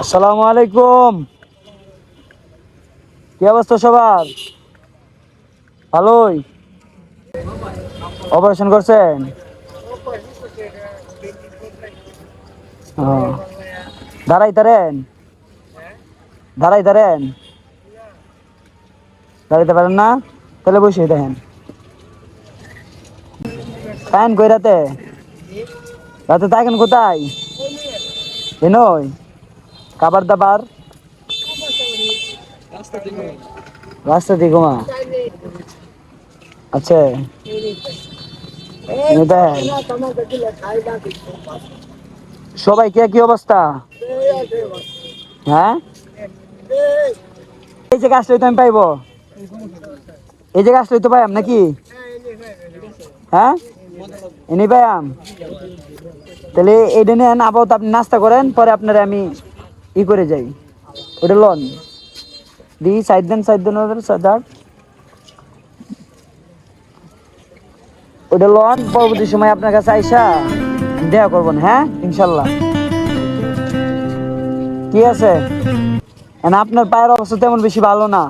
আসসালামু আলাইকুম। কি অবস্থা সবার? ভালোই? অপারেশন করছেন? দাঁড়াই তারেন দাঁড়াই তারেন দাঁড়াইতে পারেন না? তাহলে বসে দেখেন। ফ্যান কই রাতে রাতে থাকেন কোথায়? এনই খাবার দাবার? রাস্তা দিয়ে ঘুমা। আচ্ছা। সবাই কে কি অবস্থা? হ্যাঁ? এই যে গাছ লইতে আমি পাইবো। এই যে গাছ লইতে পাইম নাকি? হ্যাঁ? এনে পাইম তাহলে এইটা নেন আপাতত আপনি নাস্তা করেন, পরে আপনারা আমি ই করে যাই। ওটা লন। দি, সাইড দেন সাইড দেন ওদের সাদার ওটা লন, পরবর্তী সময় আপনার কাছে আইসা দেখা করবেন হ্যাঁ? ইনশাল্লাহ। কি আছে? আপনার পায়ের অবস্থা তেমন বেশি ভালো না।